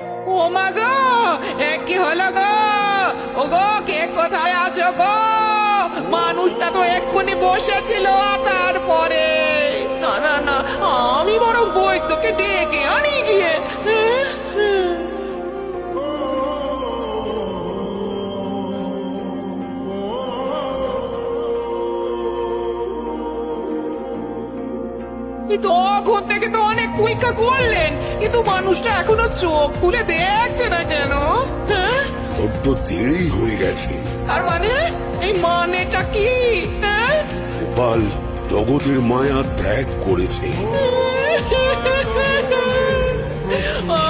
ও মা গো কি হলো গো? ও গো, কে কোথায় আছো গো? মানুষটা তো এক্ষুনি বসেছিল তারপরে? না না না, আমি বরং বৈদ্যকে ডেকে আনি গিয়ে। এই অঘর থেকে তো অনেক পরীক্ষা করলেন কিন্তু মানুষটা এখনও চোখ খুলে দেখছে না কেন? হ্যাঁ? বড্ড দেরি হয়ে গেছে। তার মানে এই মানেটা কি? হ্যাঁ? গোপাল জগতের মায়া ত্যাগ করেছে। মা,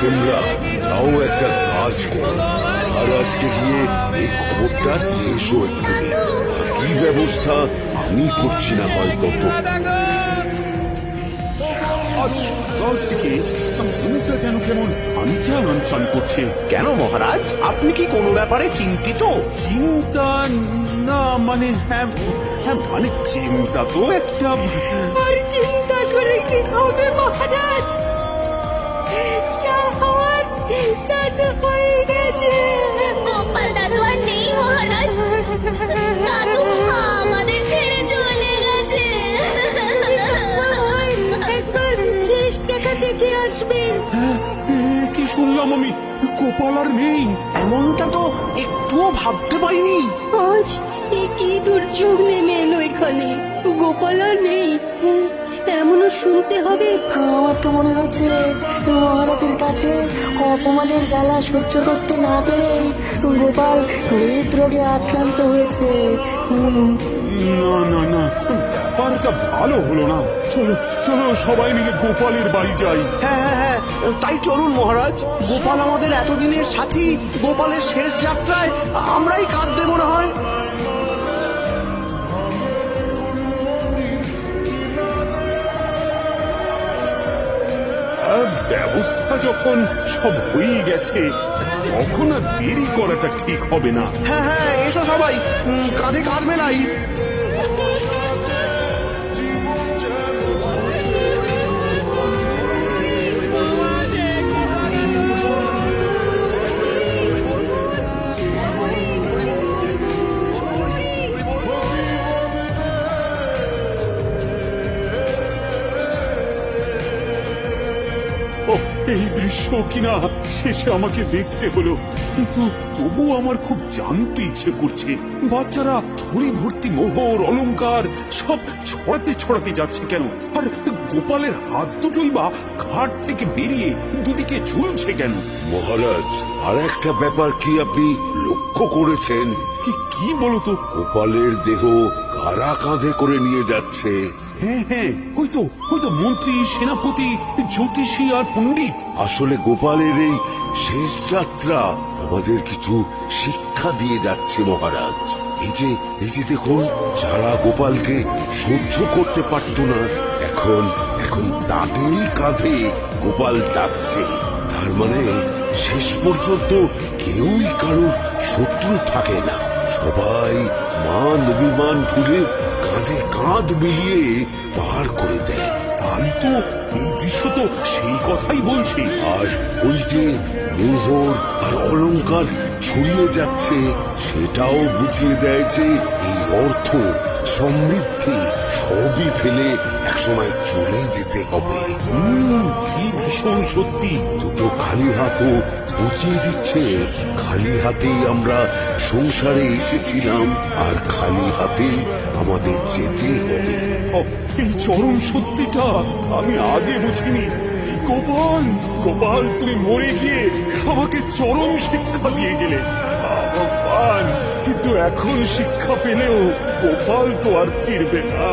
তোমরা তাও একটা কাজ করো। আর আজকে গিয়ে এই খবরটা দিয়ে এসো এক্ষুনি কি ব্যবস্থা আমি করছি না হয়তো। সকাল থেকে মনটা যেন কেমন আনচান আনচান করছে। কেন মহারাজ? আপনি কি কোনো ব্যাপারে চিন্তিত? চিন্তা না মানে হ্যাঁ হ্যাঁ মানে চিন্তা তো একটা আর চিন্তা করে কি হবে মহারাজ? শুনলাম আমি গোপাল আর নেই। এমনটা তো একটুও ভাবতে পারিনি। আজ এ কি দুর্যোগ নেমে এলো এখানে? গোপাল আর নেই। এমনও শুনতে হবে। আমার তো মনে হচ্ছে মহারাজের কাছে অপমানের জ্বালা সহ্য করতে না পেরেই গোপাল হৃদরোগে আক্রান্ত হয়েছে। হুম, না না না ব্যাপারটা ভালো হলো না। চলো চলো সবাই মিলে গোপালের বাড়ি যাই। হ্যাঁ হ্যাঁ হ্যাঁ তাই চলুন মহারাজ গোপাল আমাদের এতদিনের সাথী গোপালের শেষ যাত্রায় আমরাই কাঁদ দেবো না হয় ব্যবস্থা যখন সব হয়ে গেছে তখন আর দেরি করাটা ঠিক হবে না। হ্যাঁ হ্যাঁ এসো সবাই। কাঁধে কাঁধ মেলাই। এই দৃশ্য কিনা শেষে আমাকে দেখতে হলো। কিন্তু তবু আমার খুব জানতে ইচ্ছে করছে। বাচ্চারা থলি ভর্তি, মোহর, অলংকার সব ছড়াতে ছড়াতে যাচ্ছে কেন? আর গোপালের হাত দুটোই বা ঘাট থেকে বেরিয়ে দুদিকে ঝুলছে কেন? মহারাজ আর একটা ব্যাপার কি আপনি লক্ষ্য করেছেন? কি কি বলতো? গোপালের দেহ কারা কাঁধে করে নিয়ে যাচ্ছে? হ্যাঁ হ্যাঁ ওই তো ওই তো মন্ত্রী সেনাপতি জ্যোতিষী আর পণ্ডিত। আসলে গোপালের এই শেষ যাত্রা আমাদের কিছু শিক্ষা দিয়ে যাচ্ছে মহারাজ। এই যে এই যে দেখুন যারা গোপালকে সহ্য করতে পারত না এখন এখন তাদেরই কাঁধে গোপাল যাচ্ছে। তার মানে শেষ পর্যন্ত কেউই কারোর শত্রু থাকে না। সবাই মান অভিমান ভুলে কাঁধে কাঁধ মিলিয়ে পার করে দেয়। তাই তো সেই কথাই বলছি। আর ওই যে মোহর আর অলঙ্কার ছড়িয়ে যাচ্ছে, সেটাও বুঝিয়ে দেয় যে এই অর্থ সমৃদ্ধি। সবই ফেলে একসময় চলে যেতে হবে। কি ভীষণ সত্যি। দুটো খালি হাতও বুঝিয়ে দিচ্ছে। খালি হাতেই আমরা সংসারে এসেছিলাম। আর খালি হাতেই আমাদের যেতে হবে। এই চরম সত্যিটা আমি আগে বুঝিনি। গোপাল গোপাল, তুমি মরে গিয়ে আমাকে চরম শিক্ষা দিয়ে গেলে। ভগবান! কিন্তু এখন শিক্ষা পেলেও গোপাল তো আর ফিরবে না।